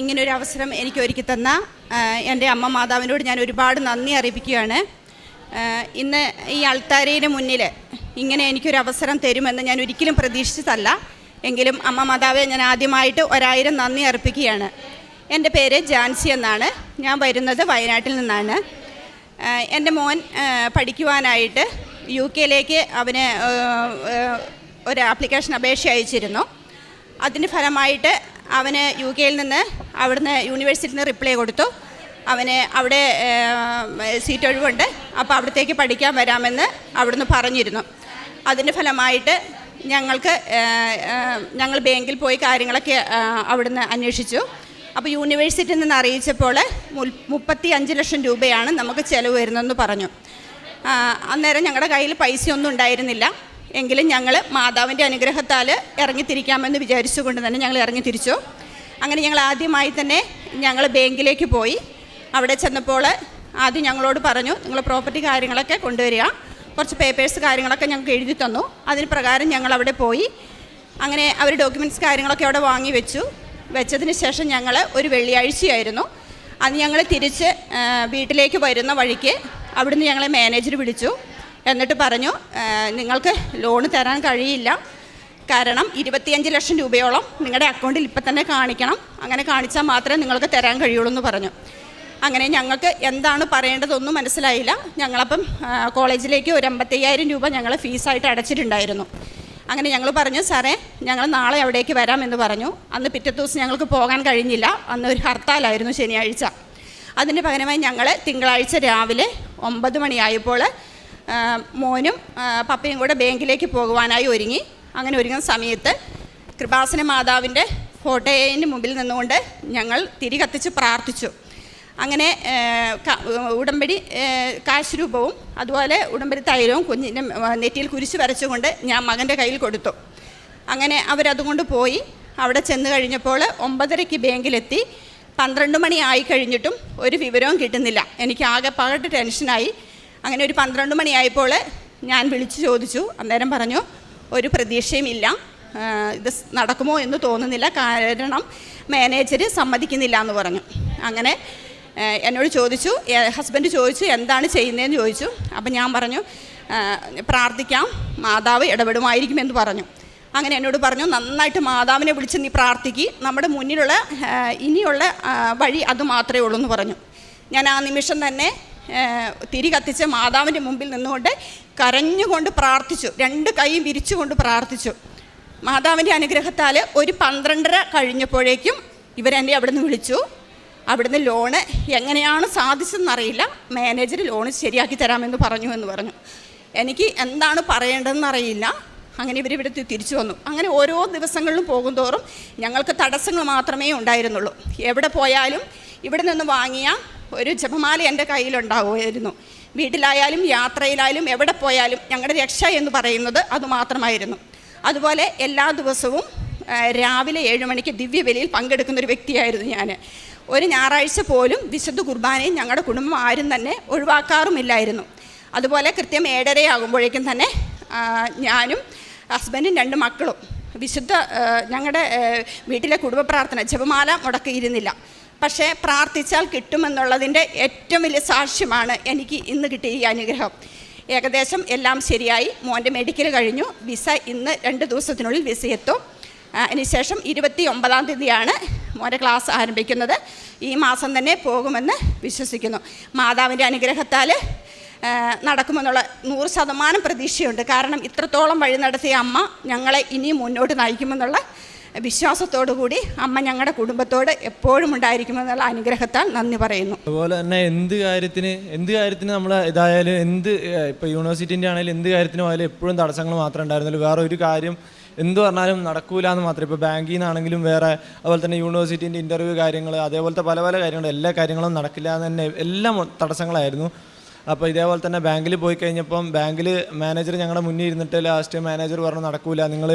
ഇങ്ങനൊരു അവസരം എനിക്ക് ഒരുക്കി തന്ന എന്റെ അമ്മ മാതാവിനോട് ഞാൻ ഒരുപാട് നന്ദി അറിയിപ്പിക്കുകയാണ്. ഇന്ന് ഈ അൾത്താരയുടെ മുന്നിൽ ഇങ്ങനെ എനിക്കൊരു അവസരം തരുമെന്ന് ഞാൻ ഒരിക്കലും പ്രതീക്ഷിച്ചതല്ല. എങ്കിലും അമ്മ മാതാവെ ഞാൻ ആദ്യമായിട്ട് ഒരായിരം നന്ദി അർപ്പിക്കുകയാണ്. എന്റെ പേര് ജാൻസി എന്നാണ്. ഞാൻ വരുന്നത് വയനാട്ടിൽ നിന്നാണ്. എന്റെ മോൻ പഠിക്കുവാനായിട്ട് യു കെയിലേക്ക് അവന് ഒരു ആപ്ലിക്കേഷൻ അപേക്ഷ അയച്ചിരുന്നു. അതിന് ഫലമായിട്ട് അവന് യു കെയിൽ നിന്ന് അവിടുന്ന് യൂണിവേഴ്സിറ്റിയിൽ നിന്ന് റിപ്ലൈ കൊടുത്തു. അവന് അവിടെ സീറ്റ് ഒഴിവുണ്ട്. അപ്പോൾ അവിടത്തേക്ക് പഠിക്കാൻ വരാമെന്ന് അവിടുന്ന് പറഞ്ഞിരുന്നു. അതിന്റെ ഫലമായിട്ട് ഞങ്ങൾക്ക് ഞങ്ങൾ ബാങ്കിൽ പോയി കാര്യങ്ങളൊക്കെ അവിടുന്ന് അന്വേഷിച്ചു. അപ്പോൾ യൂണിവേഴ്സിറ്റിയിൽ നിന്ന് അറിയിച്ചപ്പോൾ മുപ്പത്തി അഞ്ച് ലക്ഷം രൂപയാണ് നമുക്ക് ചിലവ് വരുന്നതെന്ന് പറഞ്ഞു. അന്നേരം ഞങ്ങളുടെ കയ്യിൽ പൈസയൊന്നും ഉണ്ടായിരുന്നില്ല. എങ്കിലും ഞങ്ങൾ മാതാവിന്റെ അനുഗ്രഹത്താൽ ഇറങ്ങിത്തിരിക്കാമെന്ന് വിചാരിച്ചുകൊണ്ട് തന്നെ ഞങ്ങൾ ഇറങ്ങി തിരിച്ചു അങ്ങനെ ഞങ്ങൾ ആദ്യമായി തന്നെ ഞങ്ങൾ ബാങ്കിലേക്ക് പോയി. അവിടെ ചെന്നപ്പോൾ ആദ്യം ഞങ്ങളോട് പറഞ്ഞു നിങ്ങൾ പ്രോപ്പർട്ടി കാര്യങ്ങളൊക്കെ കൊണ്ടുവരിക. കുറച്ച് പേപ്പേഴ്സ് കാര്യങ്ങളൊക്കെ ഞങ്ങൾക്ക് എഴുതി തന്നു. അതിന് പ്രകാരം ഞങ്ങൾ അവിടെ പോയി. അങ്ങനെ അവർ ഡോക്യുമെന്റ്സ് കാര്യങ്ങളൊക്കെ അവിടെ വാങ്ങി വെച്ചു. വെച്ചതിന് ശേഷം ഞങ്ങൾ ഒരു വെള്ളിയാഴ്ചയായിരുന്നു. അന്ന് ഞങ്ങൾ തിരിച്ച് വീട്ടിലേക്ക് വരുന്ന വഴിക്ക് അവിടുന്ന് ഞങ്ങളെ മാനേജർ വിളിച്ചു. എന്നിട്ട് പറഞ്ഞു നിങ്ങൾക്ക് ലോണ് തരാൻ കഴിയില്ല. കാരണം ഇരുപത്തിയഞ്ച് ലക്ഷം രൂപയോളം നിങ്ങളുടെ അക്കൗണ്ടിൽ ഇപ്പം തന്നെ കാണിക്കണം. അങ്ങനെ കാണിച്ചാൽ മാത്രമേ നിങ്ങൾക്ക് തരാൻ കഴിയുള്ളൂ എന്ന് പറഞ്ഞു. അങ്ങനെ ഞങ്ങൾക്ക് എന്താണ് പറയേണ്ടതൊന്നും മനസ്സിലായില്ല. ഞങ്ങളപ്പം കോളേജിലേക്ക് ഒരു അമ്പത്തയ്യായിരം രൂപ ഞങ്ങൾ ഫീസായിട്ട് അടച്ചിട്ടുണ്ടായിരുന്നു. അങ്ങനെ ഞങ്ങൾ പറഞ്ഞു സാറേ ഞങ്ങൾ നാളെ അവിടേക്ക് വരാമെന്ന് പറഞ്ഞു. അന്ന് പിറ്റേ ദിവസം ഞങ്ങൾക്ക് പോകാൻ കഴിഞ്ഞില്ല. അന്ന് ഒരു ഹർത്താലായിരുന്നു ശനിയാഴ്ച. അതിന് പകരമായി ഞങ്ങൾ തിങ്കളാഴ്ച രാവിലെ ഒമ്പത് മണിയായപ്പോൾ മോനും പപ്പയും കൂടെ ബാങ്കിലേക്ക് പോകുവാനായി ഒരുങ്ങി. അങ്ങനെ ഒരുങ്ങുന്ന സമയത്ത് കൃപാസന മാതാവിന്റെ ഫോട്ടോയിന് മുമ്പിൽ നിന്നുകൊണ്ട് ഞങ്ങൾ തിരി കത്തിച്ച് പ്രാർത്ഥിച്ചു. അങ്ങനെ ഉടമ്പടി കാശ് രൂപവും അതുപോലെ ഉടമ്പടി തൈലവും കുഞ്ഞിന്റെ നെറ്റിയിൽ കുരിശ് വരച്ചുകൊണ്ട് ഞാൻ മകന്റെ കയ്യിൽ കൊടുത്തു. അങ്ങനെ അവരതുകൊണ്ട് പോയി. അവിടെ ചെന്ന് കഴിഞ്ഞപ്പോൾ ഒമ്പതരയ്ക്ക് ബാങ്കിലെത്തി. പന്ത്രണ്ട് മണി ആയി കഴിഞ്ഞിട്ടും ഒരു വിവരവും കിട്ടുന്നില്ല. എനിക്ക് ആകെ പാകട്ട് ടെൻഷനായി. അങ്ങനെ ഒരു പന്ത്രണ്ട് മണിയായപ്പോൾ ഞാൻ വിളിച്ചു ചോദിച്ചു. അന്നേരം പറഞ്ഞു ഒരു പ്രതീക്ഷയും ഇല്ല ഇത് നടക്കുമോ എന്ന് തോന്നുന്നില്ല. കാരണം മാനേജർ സമ്മതിക്കുന്നില്ല എന്ന് പറഞ്ഞു. അങ്ങനെ എന്നോട് ചോദിച്ചു ഹസ്ബൻഡ് ചോദിച്ചു എന്താണ് ചെയ്യുന്നതെന്ന് ചോദിച്ചു. അപ്പം ഞാൻ പറഞ്ഞു പ്രാർത്ഥിക്കാം മാതാവ് ഇടപെടുമായിരിക്കുമെന്ന് പറഞ്ഞു. അങ്ങനെ എന്നോട് പറഞ്ഞു നന്നായിട്ട് മാതാവിനെ വിളിച്ച് നീ പ്രാർത്ഥിക്ക്. നമ്മുടെ മുന്നിലുള്ള ഇനിയുള്ള വഴി അത് മാത്രമേ ഉള്ളൂ എന്ന് പറഞ്ഞു. ഞാൻ ആ നിമിഷം തന്നെ തിരി കത്തിച്ച് മാതാവിന്റെ മുമ്പിൽ നിന്നുകൊണ്ട് കരഞ്ഞുകൊണ്ട് പ്രാർത്ഥിച്ചു. രണ്ട് കൈയും വിരിച്ചുകൊണ്ട് പ്രാർത്ഥിച്ചു. മാതാവിന്റെ അനുഗ്രഹത്താൽ ഒരു പന്ത്രണ്ടര കഴിഞ്ഞപ്പോഴേക്കും ഇവരെന്നെ അവിടെ നിന്ന് വിളിച്ചു. അവിടുന്ന് ലോണ് എങ്ങനെയാണ് സാധിച്ചതെന്നറിയില്ല മാനേജർ ലോണ് ശരിയാക്കി തരാമെന്ന് പറഞ്ഞു എന്ന് പറഞ്ഞു. എനിക്ക് എന്താണ് പറയേണ്ടതെന്ന് അറിയില്ല അങ്ങനെ ഇവർ ഇവിടെ തിരിച്ചു വന്നു. അങ്ങനെ ഓരോ ദിവസങ്ങളിലും പോകുന്തോറും ഞങ്ങൾക്ക് തടസ്സങ്ങൾ മാത്രമേ ഉണ്ടായിരുന്നുള്ളൂ. എവിടെ പോയാലും ഇവിടെ നിന്ന് വാങ്ങിയ ഒരു ജപമാല എന്റെ കയ്യിലുണ്ടാവുമായിരുന്നു. വീട്ടിലായാലും യാത്രയിലായാലും എവിടെ പോയാലും ഞങ്ങളുടെ രക്ഷ എന്ന് പറയുന്നത് അതുമാത്രമായിരുന്നു അതുപോലെ എല്ലാ ദിവസവും രാവിലെ ഏഴ് മണിക്ക് ദിവ്യബലിയിൽ പങ്കെടുക്കുന്ന ഒരു വ്യക്തിയായിരുന്നു ഞാൻ. ഒരു ഞായറാഴ്ച പോലും വിശുദ്ധ കുർബാനയും ഞങ്ങളുടെ കുടുംബം ആരും തന്നെ ഒഴിവാക്കാറുമില്ലായിരുന്നു. അതുപോലെ കൃത്യം ഏഴരയാകുമ്പോഴേക്കും തന്നെ ഞാനും ഹസ്ബൻഡും രണ്ട് മക്കളും വിശുദ്ധ ഞങ്ങളുടെ വീട്ടിലെ കുടുംബ പ്രാർത്ഥന ജപമാല മുടക്കിയിരുന്നില്ല. പക്ഷേ പ്രാർത്ഥിച്ചാൽ കിട്ടുമെന്നുള്ളതിന്റെ ഏറ്റവും വലിയ സാക്ഷ്യമാണ് എനിക്ക് ഇന്ന് കിട്ടിയ ഈ അനുഗ്രഹം. ഏകദേശം എല്ലാം ശരിയായി. മോന്റെ മെഡിക്കൽ കഴിഞ്ഞു. വിസ ഇന്ന് രണ്ട് ദിവസത്തിനുള്ളിൽ വിസ എത്തും. അതിനുശേഷം ഇരുപത്തി ഒമ്പതാം തീയതിയാണ് മോന്റെ ക്ലാസ് ആരംഭിക്കുന്നത്. ഈ മാസം തന്നെ പോകുമെന്ന് വിശ്വസിക്കുന്നു. മാതാവിന്റെ അനുഗ്രഹത്താൽ നടക്കുമെന്നുള്ള നൂറ് ശതമാനം പ്രതീക്ഷയുണ്ട്. കാരണം ഇത്രത്തോളം വഴി നടത്തിയ അമ്മ ഞങ്ങളെ ഇനിയും മുന്നോട്ട് നയിക്കുമെന്നുള്ള വിശ്വാസത്തോടു കൂടി അമ്മ ഞങ്ങളുടെ കുടുംബത്തോട് എപ്പോഴും ഉണ്ടായിരിക്കുമെന്നുള്ള അനുഗ്രഹത്താൽ നന്ദി പറയുന്നു. അതുപോലെ തന്നെ എന്ത് കാര്യത്തിന് എന്ത് കാര്യത്തിന് നമ്മൾ ഇതായാലും എന്ത് ഇപ്പോൾ യൂണിവേഴ്സിറ്റിന്റെ ആണെങ്കിലും എന്ത് കാര്യത്തിനും ആയാലും എപ്പോഴും തടസ്സങ്ങൾ മാത്രമേ ഉണ്ടായിരുന്നുള്ളൂ വേറെ ഒരു കാര്യം എന്ത് പറഞ്ഞാലും നടക്കൂല എന്ന് മാത്രമേ ഇപ്പോൾ ബാങ്കിൽ നിന്നാണെങ്കിലും വേറെ അതുപോലെ തന്നെ യൂണിവേഴ്സിറ്റീന്റെ ഇന്റർവ്യൂ കാര്യങ്ങൾ അതേപോലത്തെ പല പല കാര്യങ്ങളും എല്ലാ കാര്യങ്ങളും നടക്കില്ല എന്ന് തന്നെ എല്ലാം തടസ്സങ്ങളായിരുന്നു. അപ്പോൾ ഇതേപോലെ തന്നെ ബാങ്കിൽ പോയി കഴിഞ്ഞപ്പം ബാങ്കിൽ മാനേജർ ഞങ്ങളുടെ മുന്നിൽ ഇരുന്നിട്ട് ലാസ്റ്റ് മാനേജർ പറഞ്ഞു നടക്കൂല നിങ്ങൾ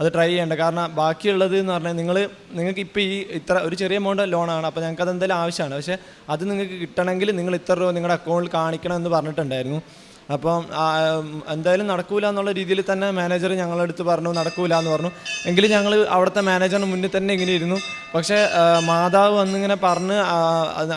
അത് ട്രൈ ചെയ്യേണ്ട. കാരണം ബാക്കിയുള്ളത് എന്ന് പറഞ്ഞാൽ നിങ്ങൾ നിങ്ങൾക്ക് ഇപ്പോൾ ഈ ഇത്ര ഒരു ചെറിയ എമൗണ്ട് ലോണാണ് അപ്പോൾ ഞങ്ങൾക്ക് അത് എന്തായാലും ആവശ്യമാണ്. പക്ഷേ അത് നിങ്ങൾക്ക് കിട്ടണമെങ്കിൽ നിങ്ങൾ ഇത്ര രൂപ നിങ്ങളുടെ അക്കൗണ്ടിൽ കാണിക്കണം എന്ന് പറഞ്ഞിട്ടുണ്ടായിരുന്നു. അപ്പം എന്തായാലും നടക്കൂല എന്നുള്ള രീതിയിൽ തന്നെ മാനേജർ ഞങ്ങളുടെ അടുത്ത് പറഞ്ഞു നടക്കൂല എന്ന് പറഞ്ഞു. എങ്കിലും ഞങ്ങൾ അവിടുത്തെ മാനേജറിന് മുന്നിൽ തന്നെ ഇങ്ങനെ ഇരുന്നു. പക്ഷേ മാതാവ് വന്നിങ്ങനെ പറഞ്ഞ്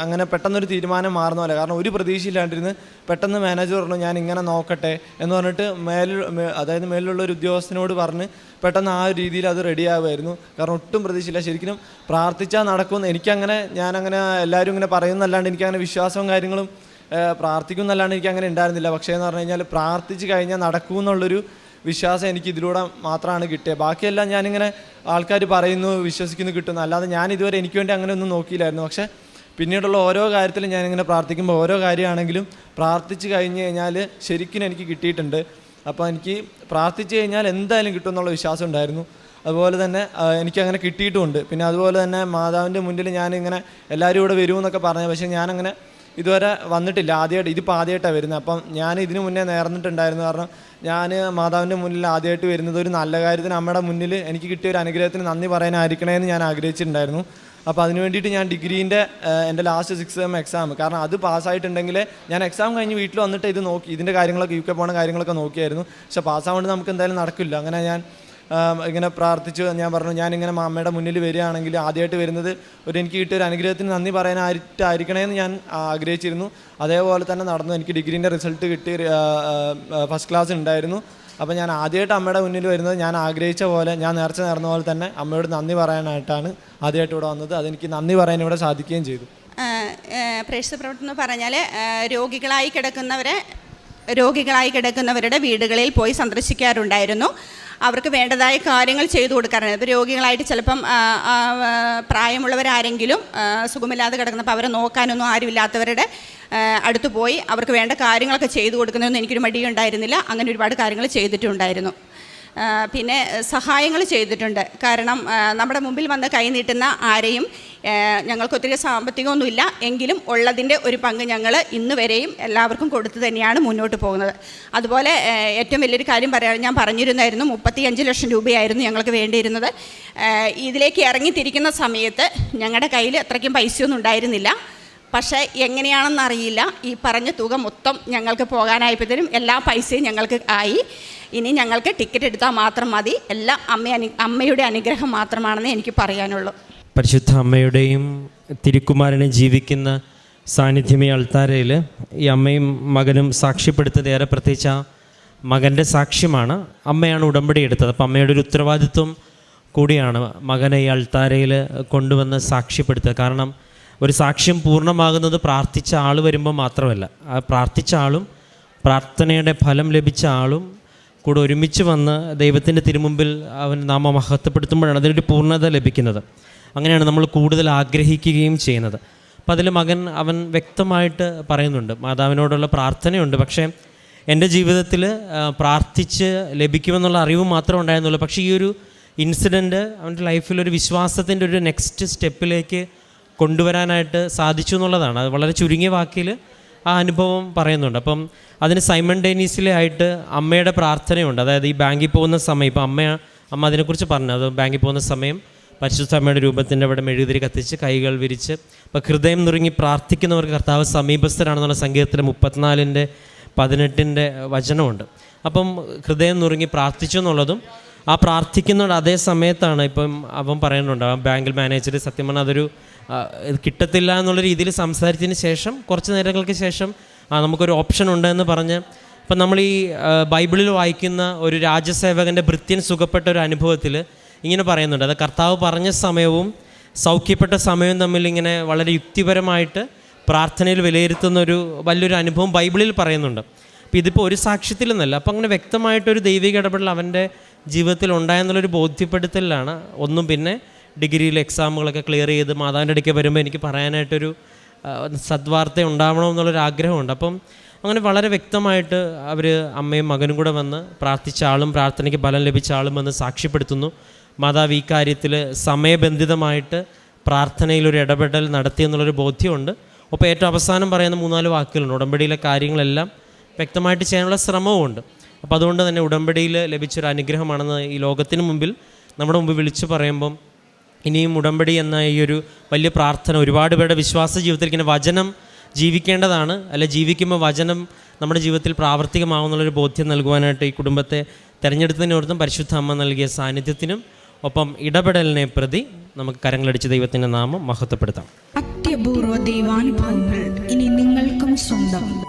അങ്ങനെ പെട്ടെന്നൊരു തീരുമാനം മാറുന്ന പോലെ. കാരണം ഒരു പ്രതീക്ഷയില്ലാണ്ടിരുന്ന് പെട്ടെന്ന് മാനേജർ പറഞ്ഞു ഞാൻ ഇങ്ങനെ നോക്കട്ടെ എന്ന് പറഞ്ഞിട്ട് മേലിൽ അതായത് മേലിലുള്ള ഒരു ഉദ്യോഗസ്ഥനോട് പറഞ്ഞ് പെട്ടെന്ന് ആ രീതിയിൽ അത് റെഡി ആവുമായിരുന്നു. കാരണം ഒട്ടും പ്രതീക്ഷയില്ല. ശരിക്കും പ്രാർത്ഥിച്ചാൽ നടക്കുമെന്ന് എനിക്കങ്ങനെ ഞാനങ്ങനെ എല്ലാവരും ഇങ്ങനെ പറയുന്നല്ലാണ്ട് എനിക്കങ്ങനെ വിശ്വാസവും കാര്യങ്ങളും ഏഹ്, പ്രാർത്ഥിക്കും എന്നല്ലാണ്ട് എനിക്ക് അങ്ങനെ ഉണ്ടായിരുന്നില്ല. പക്ഷേ എന്ന് പറഞ്ഞു കഴിഞ്ഞാൽ പ്രാർത്ഥിച്ച് കഴിഞ്ഞാൽ നടക്കൂ എന്നുള്ളൊരു വിശ്വാസം എനിക്ക് ഇതിലൂടെ മാത്രമാണ് കിട്ടിയത്. ബാക്കിയെല്ലാം ഞാനിങ്ങനെ ആൾക്കാർ പറയുന്നു വിശ്വസിക്കുന്നു കിട്ടുന്നു. അല്ലാതെ ഞാൻ ഇതുവരെ എനിക്ക് വേണ്ടി അങ്ങനെ ഒന്നും നോക്കിയില്ലായിരുന്നു. പക്ഷേ പിന്നീടുള്ള ഓരോ കാര്യത്തിലും ഞാനിങ്ങനെ പ്രാർത്ഥിക്കുമ്പോൾ ഓരോ കാര്യമാണെങ്കിലും പ്രാർത്ഥിച്ച് കഴിഞ്ഞ് കഴിഞ്ഞാൽ ശരിക്കും എനിക്ക് കിട്ടിയിട്ടുണ്ട്. അപ്പോൾ എനിക്ക് പ്രാർത്ഥിച്ച് കഴിഞ്ഞാൽ എന്തായാലും കിട്ടും എന്നുള്ള വിശ്വാസം ഉണ്ടായിരുന്നു. അതുപോലെ തന്നെ എനിക്കങ്ങനെ കിട്ടിയിട്ടുമുണ്ട്. പിന്നെ അതുപോലെ തന്നെ മാതാവിന്റെ മുന്നിൽ ഞാനിങ്ങനെ എല്ലാവരും ഇവിടെ വരുമെന്നൊക്കെ പറഞ്ഞു. പക്ഷേ ഞാനങ്ങനെ ഇതുവരെ വന്നിട്ടില്ല. ആദ്യമായിട്ട് ഇതിപ്പോൾ ആദ്യമായിട്ടാണ് വരുന്നത്. അപ്പം ഞാൻ ഇതിനു മുന്നേ നേർന്നിട്ടുണ്ടായിരുന്നു. കാരണം ഞാൻ മാതാവിന്റെ മുന്നിൽ ആദ്യമായിട്ട് വരുന്നത് ഒരു നല്ല കാര്യത്തിന് അമ്മയുടെ മുന്നിൽ എനിക്ക് കിട്ടിയ ഒരു അനുഗ്രഹത്തിന് നന്ദി പറയാനായിരിക്കണേ എന്ന് ഞാൻ ആഗ്രഹിച്ചിട്ടുണ്ടായിരുന്നു. അപ്പോൾ അതിന് വേണ്ടിയിട്ട് ഞാൻ ഡിഗ്രീന്റെ എന്റെ ലാസ്റ്റ് സിക്സ് എം എക്സാം. കാരണം അത് പാസ്സായിട്ടുണ്ടെങ്കിൽ ഞാൻ എക്സാം കഴിഞ്ഞ് വീട്ടിൽ വന്നിട്ട് ഇത് നോക്കി. ഇതിന്റെ കാര്യങ്ങളൊക്കെ യു കെ പോണ കാര്യങ്ങളൊക്കെ നോക്കിയായിരുന്നു. പക്ഷേ പാസ്സാവുകൊണ്ട് നമുക്ക് എന്തായാലും നടക്കില്ല. അങ്ങനെ ഞാൻ ഇങ്ങനെ പ്രാർത്ഥിച്ചു ഞാൻ പറഞ്ഞു ഞാനിങ്ങനെ അമ്മയുടെ മുന്നിൽ വരികയാണെങ്കിൽ ആദ്യമായിട്ട് വരുന്നത് ഒരു എനിക്ക് കിട്ടിയ ഒരു അനുഗ്രഹത്തിന് നന്ദി പറയാനായിട്ടായിരിക്കണമെന്ന് ഞാൻ ആഗ്രഹിച്ചിരുന്നു. അതേപോലെ തന്നെ നടന്നു. എനിക്ക് ഡിഗ്രീന്റെ റിസൾട്ട് കിട്ടി ഫസ്റ്റ് ക്ലാസ് ഉണ്ടായിരുന്നു. അപ്പോൾ ഞാൻ ആദ്യമായിട്ട് അമ്മയുടെ മുന്നിൽ വരുന്നത് ഞാൻ ആഗ്രഹിച്ച പോലെ ഞാൻ നേർച്ച നേർന്ന പോലെ തന്നെ അമ്മയോട് നന്ദി പറയാനായിട്ടാണ് ആദ്യമായിട്ട് ഇവിടെ വന്നത്. അതെനിക്ക് നന്ദി പറയാൻ ഇവിടെ സാധിക്കുകയും ചെയ്തു. പ്രേക്ഷിത പ്രവർത്തനം എന്ന് പറഞ്ഞാൽ രോഗികളായി കിടക്കുന്നവരെ രോഗികളായി കിടക്കുന്നവരുടെ വീടുകളിൽ പോയി സന്ദർശിക്കാറുണ്ടായിരുന്നു. അവർക്ക് വേണ്ടതായ കാര്യങ്ങൾ ചെയ്തു കൊടുക്കാറുണ്ട്. ഇപ്പോൾ രോഗികളായിട്ട് ചിലപ്പം പ്രായമുള്ളവരാരെങ്കിലും സുഖമില്ലാതെ കിടക്കുന്നപ്പോൾ അവരെ നോക്കാനൊന്നും ആരുമില്ലാത്തവരുടെ അടുത്ത് പോയി അവർക്ക് വേണ്ട കാര്യങ്ങളൊക്കെ ചെയ്തു കൊടുക്കുന്നതൊന്നും എനിക്കൊരു മടിയുണ്ടായിരുന്നില്ല. അങ്ങനെ ഒരുപാട് കാര്യങ്ങൾ ചെയ്തിട്ടുണ്ടായിരുന്നു. പിന്നെ സഹായങ്ങൾ ചെയ്തിട്ടുണ്ട്. കാരണം നമ്മുടെ മുമ്പിൽ വന്ന് കൈ നീട്ടുന്ന ആരെയും ഞങ്ങൾക്ക് ഒത്തിരി സാമ്പത്തികമൊന്നുമില്ല. എങ്കിലും ഉള്ളതിന്റെ ഒരു പങ്ക് ഞങ്ങൾ ഇന്ന് വരെയും എല്ലാവർക്കും കൊടുത്തു തന്നെയാണ് മുന്നോട്ട് പോകുന്നത്. അതുപോലെ ഏറ്റവും വലിയൊരു കാര്യം പറയാൻ ഞാൻ പറഞ്ഞിരുന്നായിരുന്നു മുപ്പത്തി അഞ്ച് ലക്ഷം രൂപയായിരുന്നു ഞങ്ങൾക്ക് വേണ്ടിയിരുന്നത്. ഇതിലേക്ക് ഇറങ്ങിത്തിരിക്കുന്ന സമയത്ത് ഞങ്ങളുടെ കയ്യിൽ അത്രയ്ക്കും പൈസയൊന്നും ഉണ്ടായിരുന്നില്ല. പക്ഷേ എങ്ങനെയാണെന്ന് അറിയില്ല. ഈ പറഞ്ഞ തുക മൊത്തം ഞങ്ങൾക്ക് പോകാനായപ്പോഴത്തേനും എല്ലാ പൈസയും ഞങ്ങൾക്ക് ആയി. ഇനി ഞങ്ങൾക്ക് ടിക്കറ്റ് എടുത്താൽ മാത്രം മതി. എല്ലാം അമ്മ അമ്മയുടെ അനുഗ്രഹം മാത്രമാണെന്ന് എനിക്ക് പറയാനുള്ളൂ. പരിശുദ്ധ അമ്മയുടെയും തിരുക്കുമാരനെ ജീവിക്കുന്ന സാന്നിധ്യമേ അൾത്താരയിൽ ഈ അമ്മയും മകനും സാക്ഷ്യപ്പെടുത്തത് ഏറെ പ്രത്യേകിച്ച് ആ മകന്റെ സാക്ഷ്യമാണ്. അമ്മയാണ് ഉടമ്പടി എടുത്തത്. അപ്പം അമ്മയുടെ ഒരു ഉത്തരവാദിത്വം കൂടിയാണ് മകനെ ഈ അൾത്താരയിൽ കൊണ്ടുവന്ന് സാക്ഷ്യപ്പെടുത്തുക. കാരണം ഒരു സാക്ഷ്യം പൂർണമാകുന്നത് പ്രാർത്ഥിച്ച ആൾ വരുമ്പോൾ മാത്രമല്ല. ആ പ്രാർത്ഥിച്ച ആളും പ്രാർത്ഥനയുടെ ഫലം ലഭിച്ച ആളും കൂടെ ഒരുമിച്ച് വന്ന് ദൈവത്തിന്റെ തിരുമുമ്പിൽ അവൻ നാമ മഹത്വപ്പെടുത്തുമ്പോഴാണ് അതിനൊരു പൂർണത ലഭിക്കുന്നത്. അങ്ങനെയാണ് നമ്മൾ കൂടുതൽ ആഗ്രഹിക്കുകയും ചെയ്യുന്നത്. അപ്പം അതിൽ മകൻ അവൻ വ്യക്തമായിട്ട് പറയുന്നുണ്ട്. മാതാവിനോടുള്ള പ്രാർത്ഥനയുണ്ട്. പക്ഷേ എന്റെ ജീവിതത്തിൽ പ്രാർത്ഥിച്ച് ലഭിക്കുമെന്നുള്ള അറിവ് മാത്രം ഉണ്ടായിരുന്നുള്ളൂ. പക്ഷേ ഈ ഒരു ഇൻസിഡന്റ് അവന്റെ ലൈഫിൽ ഒരു വിശ്വാസത്തിന്റെ ഒരു നെക്സ്റ്റ് സ്റ്റെപ്പിലേക്ക് കൊണ്ടുവരാനായിട്ട് സാധിച്ചു എന്നുള്ളതാണ്. അത് വളരെ ചുരുങ്ങിയ വാക്കിൽ ആ അനുഭവം പറയുന്നുണ്ട്. അപ്പം അതിന് സൈമൺ ഡേനീസിലെ ആയിട്ട് അമ്മയുടെ പ്രാർത്ഥനയുണ്ട്. അതായത് ഈ ബാങ്കിൽ പോകുന്ന സമയം ഇപ്പം അമ്മ അമ്മ അതിനെക്കുറിച്ച് പറഞ്ഞു. അത് ബാങ്കിൽ പോകുന്ന സമയം പരിശുദ്ധ അമ്മയുടെ രൂപത്തിന്റെ അവിടെ മെഴുകുതിരി കത്തിച്ച് കൈകൾ വിരിച്ച് ഇപ്പം ഹൃദയം നുറുങ്ങി പ്രാർത്ഥിക്കുന്നവർക്ക് കർത്താവ് സമീപസ്ഥരാണെന്നുള്ള സംഗീതത്തിലെ മുപ്പത്തിനാലിന്റെ പതിനെട്ടിന്റെ വചനമുണ്ട്. അപ്പം ഹൃദയം നുറുങ്ങി പ്രാർത്ഥിച്ചു എന്നുള്ളതും ആ പ്രാർത്ഥിക്കുന്ന അതേ സമയത്താണ് ഇപ്പം അവൻ പറയുന്നുണ്ട്. ആ ബാങ്കിൽ മാനേജർ സത്യം പറഞ്ഞാൽ അതൊരു കിട്ടത്തില്ല എന്നുള്ള രീതിയിൽ സംസാരിച്ചതിന് ശേഷം കുറച്ച് നേരങ്ങൾക്ക് ശേഷം ആ നമുക്കൊരു ഓപ്ഷൻ ഉണ്ട് എന്ന് പറഞ്ഞ് ഇപ്പം നമ്മൾ ഈ ബൈബിളിൽ വായിക്കുന്ന ഒരു രാജസേവകന്റെ ഭൃത്യൻ സുഖപ്പെട്ട ഒരു അനുഭവത്തിൽ ഇങ്ങനെ പറയുന്നുണ്ട്. അത് കർത്താവ് പറഞ്ഞ സമയവും സൗഖ്യപ്പെട്ട സമയവും തമ്മിൽ ഇങ്ങനെ വളരെ യുക്തിപരമായിട്ട് പ്രാർത്ഥനയിൽ വിലയിരുത്തുന്ന ഒരു വലിയൊരു അനുഭവം ബൈബിളിൽ പറയുന്നുണ്ട്. അപ്പോൾ ഇതിപ്പോൾ ഒരു സാക്ഷ്യത്തിലെന്നല്ല അപ്പോൾ അങ്ങനെ വ്യക്തമായിട്ടൊരു ദൈവിക ഇടപെടൽ അവന്റെ ജീവിതത്തിൽ ഉണ്ടായെന്നുള്ളൊരു ബോധ്യപ്പെടുത്തലിലാണ്. ഒന്നും പിന്നെ ഡിഗ്രിയിൽ എക്സാമുകളൊക്കെ ക്ലിയർ ചെയ്ത് മാതാവിന്റെ അടുക്കെ വരുമ്പോൾ എനിക്ക് പറയാനായിട്ടൊരു സദ്വാർത്ത സദ്വാർത്ത ഉണ്ടാവണമെന്നുള്ളൊരു ആഗ്രഹമുണ്ട് അപ്പം അങ്ങനെ വളരെ വ്യക്തമായിട്ട് അവർ അമ്മയും മകനും കൂടെ വന്ന് പ്രാർത്ഥിച്ച ആളും പ്രാർത്ഥനയ്ക്ക് ഫലം ലഭിച്ച ആളും വന്ന് സാക്ഷ്യപ്പെടുത്തുന്നു. മാതാവ് ഈ കാര്യത്തിൽ സമയബന്ധിതമായിട്ട് പ്രാർത്ഥനയിലൊരു ഇടപെടൽ നടത്തി എന്നുള്ളൊരു ബോധ്യമുണ്ട്. അപ്പോൾ ഏറ്റവും അവസാനം പറയുന്ന മൂന്നാൽ വാക്കുകളുണ്ട്. ഉടമ്പടിയിലെ കാര്യങ്ങളെല്ലാം വ്യക്തമായിട്ട് ചെയ്യാനുള്ള ശ്രമവുമുണ്ട്. അപ്പോൾ അതുകൊണ്ട് തന്നെ ഉടമ്പടിയിൽ ലഭിച്ചൊരു അനുഗ്രഹമാണെന്ന് ഈ ലോകത്തിന് മുമ്പിൽ നമ്മുടെ മുമ്പ് വിളിച്ചു പറയുമ്പം ഇനിയും ഉടമ്പടി എന്ന ഈ ഒരു വലിയ പ്രാർത്ഥന ഒരുപാട് പേരുടെ വിശ്വാസ ജീവിതത്തിൽ ഇങ്ങനെ വചനം ജീവിക്കേണ്ടതാണ് അല്ലെ ജീവിക്കുമ്പോൾ വചനം നമ്മുടെ ജീവിതത്തിൽ പ്രാവർത്തികമാകുന്നുള്ളൊരു ബോധ്യം നൽകുവാനായിട്ട് ഈ കുടുംബത്തെ തിരഞ്ഞെടുത്തതിനോർത്തും പരിശുദ്ധ അമ്മ നൽകിയ സാന്നിധ്യത്തിനും ഒപ്പം ഇടപെടലിനെ പ്രതി നമുക്ക് കരങ്ങളടിച്ച് ദൈവത്തിന്റെ നാമം മഹത്വപ്പെടുത്താം. അത്യപൂർവ ദൈവാനുഭവങ്ങൾ ഇനി നിങ്ങൾക്കും സ്വന്തം.